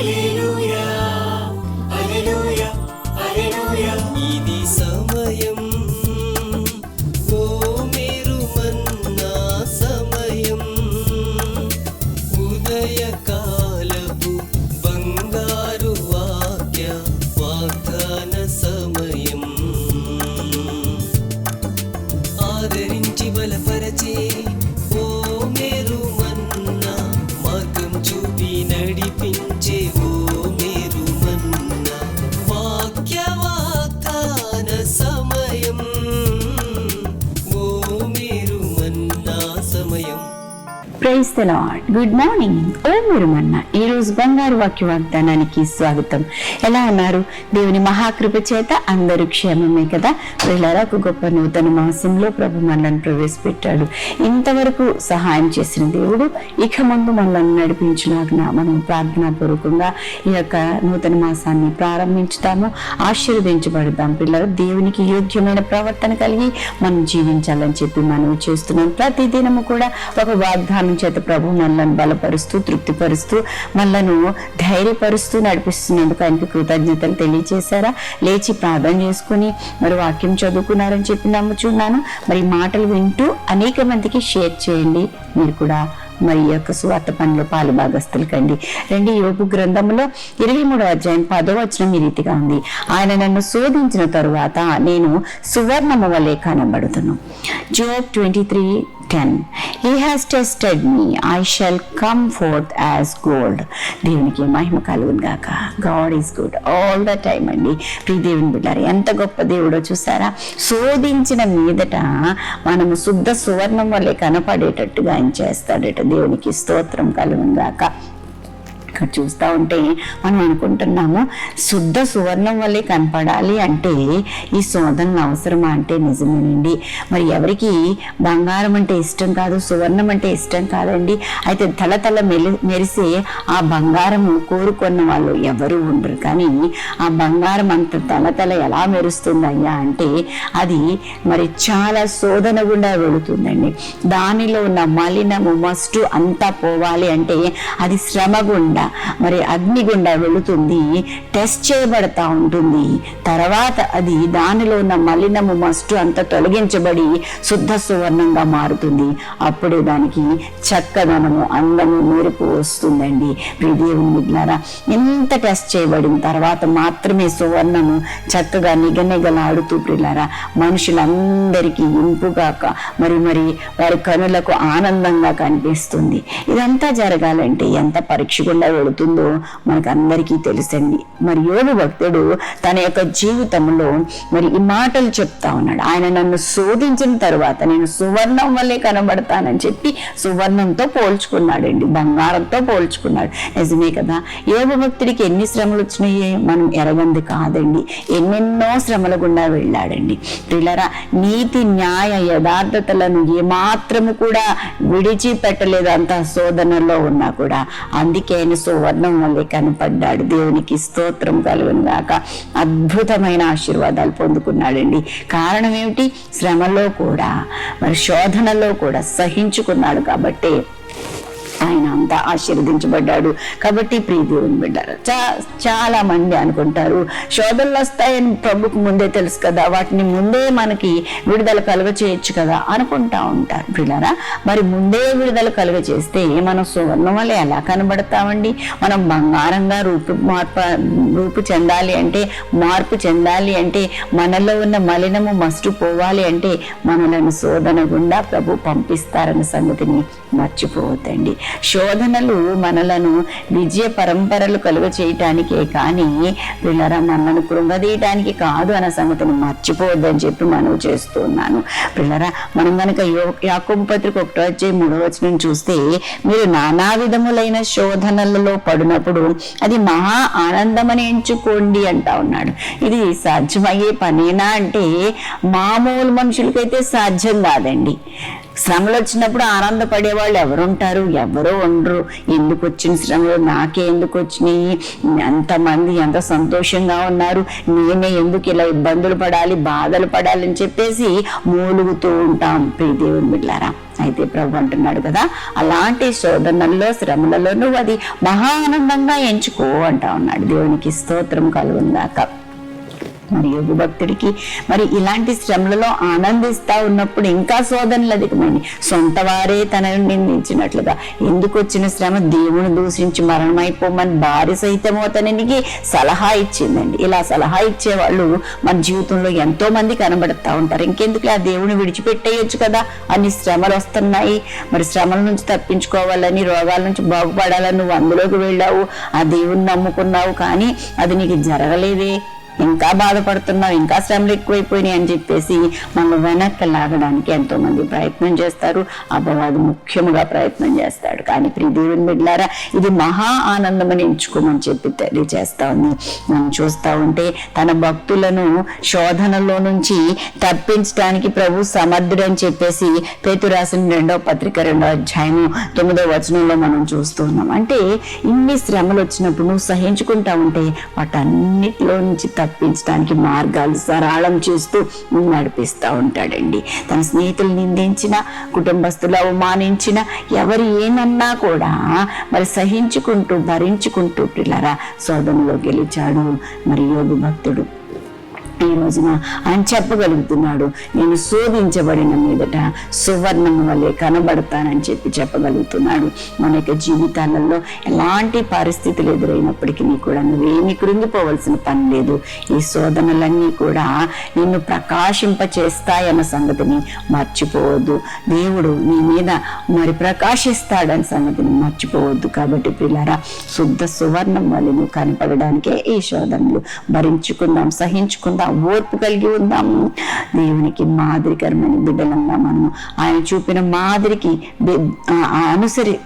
一路。ప్రైజ్ good morning ఓ మీరు మన్న ఈ రోజు బంగారు వాక్య వాగ్దానానికి స్వాగతం. ఎలా ఉన్నారు? దేవుని మహాకృప చేత అందరూ క్షేమమే కదా? పిల్లరా ఒక గొప్ప నూతన మాసంలో ప్రభు మనల్ని ప్రవేశపెట్టాడు. ఇంతవరకు సహాయం చేసిన దేవుడు ఇక ముందు మనల్ని నడిపించులాగిన మనం ప్రార్థనా పూర్వకంగా ఈ యొక్క నూతన మాసాన్ని ప్రారంభించుతాము. ఆశీర్వదించబడతాం పిల్లలు దేవునికి యోగ్యమైన ప్రవర్తన కలిగి మనం జీవించాలని చెప్పి మనం చేస్తున్నాం. ప్రతి దినము కూడా ఒక వాగ్దానం చేత ప్రభు మనల్ని బలపరుస్తూ తృప్తిపరుస్తూ మనలను ధైర్యపరుస్తూ నడిపిస్తున్నందుకు ఆయనకి కృతజ్ఞతలు తెలియచేశారా? లేచి ప్రార్థన చేసుకుని మరి వాక్యం చదువుకున్నారని చెప్పి నమ్ముచున్నాను. మరి మాటలు వింటూ అనేక మందికి షేర్ చేయండి. మీరు కూడా మరి యొక్క సువార్త పనిలో పాలు భాగస్తులు కండి. రెండు యోగు గ్రంథంలో ఇరవై మూడో అధ్యాయం పదో వచనం ఈ రీతిగా ఉంది. ఆయన నన్ను శోధించిన తరువాత నేను సువర్ణము వలె కనబడుతును. Job twenty three ten he has tested me I shall come forth as gold దేవునికి మహిమ కలుగును గాక. God is good all the time అండి. ప్రీ దేవుని బిడ్డారు ఎంత గొప్ప దేవుడో చూసారా? శోధించిన మీదట మనము శుద్ధ సువర్ణం వల్లే కనపడేటట్టుగా ఆయన చేస్తాడట. దేవునికి స్తోత్రం కలుగును గాక. ఇక్కడ చూస్తూ ఉంటే మనం అనుకుంటున్నాము శుద్ధ సువర్ణం వల్లే కనపడాలి అంటే ఈ శోధనలు అవసరమా అంటే నిజమేనండి. మరి ఎవరికి బంగారం అంటే ఇష్టం కాదు సువర్ణం అంటే ఇష్టం కాదండి. అయితే తల తల మెలి మెరిసే ఆ బంగారం కోరుకున్న వాళ్ళు ఎవరు ఉండరు. కానీ ఆ బంగారం అంత తల తల ఎలా మెరుస్తుందయ్యా అంటే అది మరి చాలా శోధన గుండా వెళుతుందండి. దానిలో ఉన్న మలినము మస్టు అంతా పోవాలి అంటే అది శ్రమ గుండా మరి అగ్ని గుండా వెళుతుంది టెస్ట్ చేయబడతా ఉంటుంది. తర్వాత అది దానిలో ఉన్న మలినము మస్టు అంతా తొలగించబడి శుద్ధ సువర్ణంగా మారుతుంది. అప్పుడే దానికి చక్కదనము అందము మెరుపు వస్తుందండి. ప్రియ దేవుని ఎంత టెస్ట్ చేయబడిన తర్వాత మాత్రమే సువర్ణము చక్కగా నిగనిగలాడుతూ ప్రిలారా మనుషులందరికీ ఇంపుగాక మరి మరి వారి కనులకు ఆనందంగా కనిపిస్తుంది. ఇదంతా జరగాలంటే ఎంత పరీక్ష గుండా వెళుతుందో మనకు అందరికీ తెలుసండి. మరి యోగు భక్తుడు తన యొక్క జీవితంలో మరి ఈ మాటలు చెప్తా ఉన్నాడు. ఆయన నన్ను శోధించిన తర్వాత నేను సువర్ణం వల్లే కనబడతానని చెప్పి సువర్ణంతో పోల్చుకున్నాడండి. బంగారంతో పోల్చుకున్నాడు. నిజమే కదా? యోగ భక్తుడికి ఎన్ని శ్రమలు వచ్చినాయి? మనం ఎరగంది కాదండి. ఎన్నెన్నో శ్రమల గుండా వెళ్ళాడండి. పిల్లరా నీతి న్యాయ యథార్థతలను ఏమాత్రము కూడా విడిచిపెట్టలేదు అంత శోధనలో ఉన్నా కూడా. అందుకే ఆయన సువర్ణం వల్లే కనపడ్డాడు. దేవునికి స్తోత్రం కలుగును గాక. అద్భుతమైన ఆశీర్వాదాలు పొందుకున్నాడండి. కారణం ఏమిటి? శ్రమలో కూడా మరి శోధనలో కూడా సహించుకున్నాడు కాబట్టి ఆయన అంతా ఆశీర్వదించబడ్డాడు. కాబట్టి ప్రియ దేవుని బిడ్డారు చా చాలా మంది అనుకుంటారు శోధనలు వస్తాయని ప్రభుకు ముందే తెలుసు కదా వాటిని ముందే మనకి విడుదల కలుగ చేయొచ్చు కదా అనుకుంటా ఉంటారు. పిల్లరా మరి ముందే విడుదల కలుగ చేస్తే మనం సువర్ణం వల్ల ఎలా కనబడతామండి? మనం బంగారంగా రూపు మార్పు రూపు చెందాలి అంటే మార్పు చెందాలి అంటే మనలో ఉన్న మలినము మస్టు పోవాలి అంటే మనలను శోధన గుండా ప్రభు పంపిస్తారన్న సంగతిని మర్చిపోవద్దండి. శోధనలు మనలను విజయ పరంపరలు కలుగ చేయటానికే కానీ పిల్లరా మనల్ని కృంగదీయటానికి కాదు అన్న సంగతిని మర్చిపోవద్దని చెప్పి మనవి చేస్తున్నాను. పిల్లరా మనం కనుక యాకోబు పత్రిక ఒకటో వచ్చే మూడో వచనం చూస్తే మీరు నానా విధములైన శోధనలలో పడినప్పుడు అది మహా ఆనందమని ఎంచుకోండి అంటా ఉన్నాడు. ఇది సాధ్యమయ్యే పనేనా అంటే మామూలు మనుషులకైతే సాధ్యం కాదండి. శ్రమలు వచ్చినప్పుడు ఆనందపడే వాళ్ళు ఎవరుంటారు? ఎవరో ఉండరు. ఎందుకు వచ్చిన శ్రమలు? నాకే ఎందుకు వచ్చినాయి ఎంతమంది ఎంత సంతోషంగా ఉన్నారు? నేనే ఎందుకు ఇలా ఇబ్బందులు పడాలి బాధలు పడాలి అని చెప్పేసి మూలుగుతూ ఉంటాం. ప్రియ దేవుని బిడ్డారా అయితే ప్రభు అంటున్నాడు కదా అలాంటి శోధనల్లో శ్రమలలో నువ్వు అది మహా ఆనందంగా ఎంచుకో అంటా ఉన్నాడు. దేవునికి స్తోత్రం కలుగుందాక మరి యోగు భక్తుడికి మరి ఇలాంటి శ్రమలలో ఆనందిస్తా ఉన్నప్పుడు ఇంకా శోధనలు అధికమైంది సొంత వారే తనను నిందించినట్లుగా ఎందుకు వచ్చిన శ్రమ? దేవుని దూషించి మరణమైపోమని భార్య సైతం అతనికి సలహా ఇచ్చిందండి. ఇలా సలహా ఇచ్చే వాళ్ళు మన జీవితంలో ఎంతో మంది కనబడుతూ ఉంటారు. ఇంకెందుకు ఆ దేవుని విడిచిపెట్టేయచ్చు కదా? అన్ని శ్రమలు వస్తున్నాయి. మరి శ్రమల నుంచి తప్పించుకోవాలని రోగాల నుంచి బాగుపడాలని నువ్వు అందులోకి వెళ్ళావు. ఆ దేవుని నమ్ముకున్నావు కానీ అది నీకు జరగలేదే. ఇంకా బాధపడుతున్నావు ఇంకా శ్రమలు ఎక్కువైపోయినాయి అని చెప్పేసి మనం వెనక్కి లాగడానికి ఎంతో మంది ప్రయత్నం చేస్తారు. అపవాది ముఖ్యముగా ప్రయత్నం చేస్తాడు. కానీ ప్రియ దేవుని బిడ్డారా ఇది మహా ఆనందమని ఎంచుకోమని చెప్పి తెలియజేస్తా ఉంది మనం చూస్తా ఉంటే తన భక్తులను శోధనలో నుంచి తప్పించడానికి ప్రభు సమర్థుడు అని చెప్పేసి పేతు రాసిన రెండో పత్రిక రెండో అధ్యాయము తొమ్మిదో వచనంలో మనం చూస్తూ ఉన్నాం. అంటే ఇన్ని శ్రమలు వచ్చినప్పుడు నువ్వు సహించుకుంటా ఉంటే వాటన్నిటిలో నుంచి తప్పించడానికి మార్గాలు సరళం చేస్తూ నడిపిస్తూ ఉంటాడండి. తన స్నేహితులు నిందించిన కుటుంబస్తులు అవమానించిన ఎవరు ఏమన్నా కూడా మరి సహించుకుంటూ భరించుకుంటూ పిల్లరా శోధనలో గెలిచాడు. మరి యోగు భక్తుడు ఈ రోజున ఆయన చెప్పగలుగుతున్నాడు. నేను శోధించబడిన మీదట సువర్ణం వల్లే కనబడతానని చెప్పి చెప్పగలుగుతున్నాడు. మన యొక్క జీవితాలలో ఎలాంటి పరిస్థితులు ఎదురైనప్పటికీ కూడా నువ్వేమి కృంగిపోవలసిన పని లేదు. ఈ శోధనలన్నీ కూడా నిన్ను ప్రకాశింప చేస్తాయన్న సంగతిని మర్చిపోవద్దు. దేవుడు నీ మీద మరి ప్రకాశిస్తాడన్న సంగతిని మర్చిపోవద్దు కాబట్టి పిల్లరా శుద్ధ సువర్ణం వల్ల నువ్వు కనపడడానికే ఈ శోధనలు భరించుకుందాం సహించుకుందాం. ఓర్పు కలిగి ఉందాము. దేవునికి మాదిరికరమైన బిడ్డలంగా మనము. ఆయన చూపిన మాదిరికి అనుసరి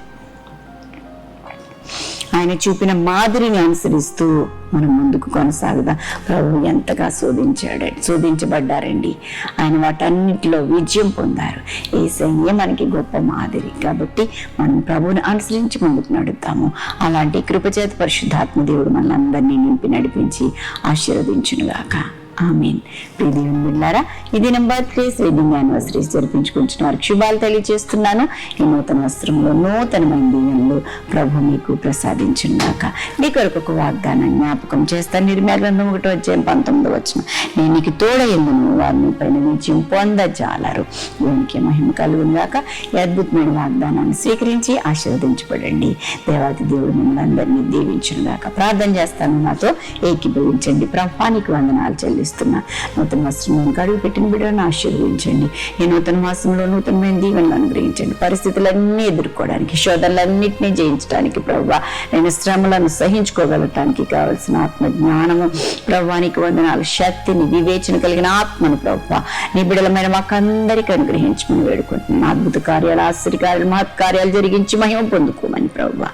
ఆయన చూపిన మాదిరిని అనుసరిస్తూ మనం ముందుకు కొనసాగుదాం. ప్రభు ఎంతగా శోధించాడు శోధించబడ్డారండి. ఆయన వాటన్నిటిలో విజయం పొందారు. ఏసయ్యే మనకి గొప్ప మాదిరి. కాబట్టి మనం ప్రభువుని అనుసరించి ముందుకు నడుద్దాము. అలాంటి కృపచేత పరిశుద్ధాత్మ దేవుడు మనందరినీ నింపి నడిపించి ఆశీర్వదించునుగాక. ఆమెన్. ప్రియదేవుని బిడ్డారా ఇది నెంబర్ త్రీ వెడ్డింగ్ యానివర్సరీస్ జరిపించుకుంటున్న వారికి శుభాలు తెలియజేస్తున్నాను. ఈ నూతన వస్త్రంలో నూతనమైన దీవెనలు ప్రభు మీకు ప్రసాదించున్నాక మీ కొరకు ఒక వాగ్దానం జ్ఞాపకం చేస్తాను నిర్మయ గ్రంథం ఒకటి వచ్చే పంతొమ్మిది వచ్చిన నేను నీకు తోడయ్యందును వారిని పైన విజయం పొందజాలరు. దేవునికి మహిమ కలుగుగాక ఈ అద్భుతమైన వాగ్దానాన్ని స్వీకరించి ఆశీర్వదించబడండి. దేవాది దేవుడు మిమ్మల్ని అందరినీ దీవించునుగాక. ప్రార్థన చేస్తాను. నాతో ఏకీభవించండి. ప్రభానికి వందనాలు ప్రార్థిస్తున్నా. నూతన వస్త్రంలో కడుగు పెట్టిన బిడ్డను ఆశీర్వదించండి. ఈ నూతన మాసంలో నూతనమైన దీవెనలు అనుగ్రహించండి. పరిస్థితులన్నీ ఎదుర్కోవడానికి శోధనలన్నింటినీ జయించడానికి ప్రభు నేను శ్రమలను సహించుకోగలటానికి కావలసిన ఆత్మ జ్ఞానము ప్రభానికి వందనాలు శక్తిని వివేచన కలిగిన ఆత్మను ప్రభు నిబిడలమైన మాకందరికి అనుగ్రహించమని వేడుకుంటున్నాను. అద్భుత కార్యాలు ఆశ్చర్యకార్యాలు మహత్ కార్యాలు జరిగించి మహిమ పొందుకోమని ప్రభు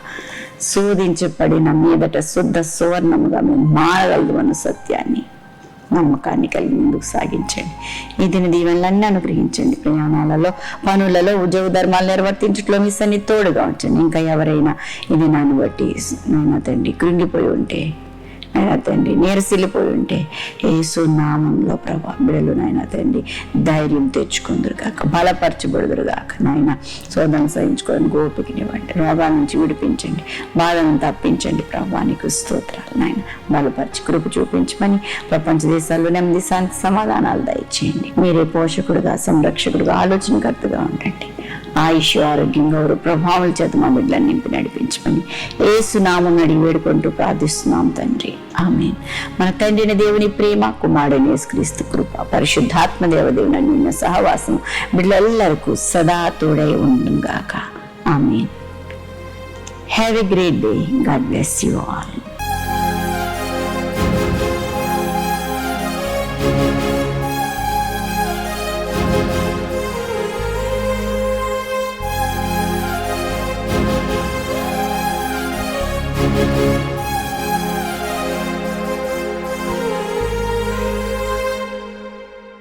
శోధించబడిన మీదట శుద్ధ సువర్ణముగా మేము మారగలదు అన్న సత్యాన్ని. నమ్మకాన్ని కలిగి ముందుకు సాగించండి. ఈ దిన దీవెనలన్నీ అనుగ్రహించండి. ప్రయాణాలలో పనులలో ఉద్యోగ ధర్మాలు నిర్వర్తించట్లో మీ సన్ని తోడుగా ఉంచండి. ఇంకా ఎవరైనా ఇది నన్ను బట్టి నాయన తండ్రి కృంగిపోయి ఉంటే నాయన తండ్రి నీరసిల్లిపోయి ఉంటే ఏసు నామంలో ప్రభా బిడలు నాయన తండ్రి ధైర్యం తెచ్చుకుందరు కాక బలపరచబడుదురు కాక నాయన. శోధన సహించుకొని గోపికనివ్వండి రోగాల నుంచి విడిపించండి బాధను తప్పించండి ప్రభా నీకు స్తోత్రాలు నాయన. బలపరిచి కృప చూపించమని ప్రపంచ దేశాల్లో నెమ్మది శాంతి సమాధానాలు దయచేయండి. మీరే పోషకుడుగా సంరక్షకుడుగా ఆలోచనకర్తగా ఉండండి. ఆయుష్ ఆరోగ్యం గౌరవ ప్రభావాల చేత మా బిడ్డలను నింపి నడిపించమని ఏసునామం అడిగి వేడుకుంటూ ప్రార్థిస్తున్నాం తండ్రి. ఆమె మన తండ్రిని దేవుని ప్రేమ కుమారుని యేసుక్రీస్తు కృప పరిశుద్ధాత్మ దేవదేవుని నిన్న సహవాసం బిడ్డలెల్లరకు సదా తోడై ఉండుగాక ఆమె have a great day God bless you all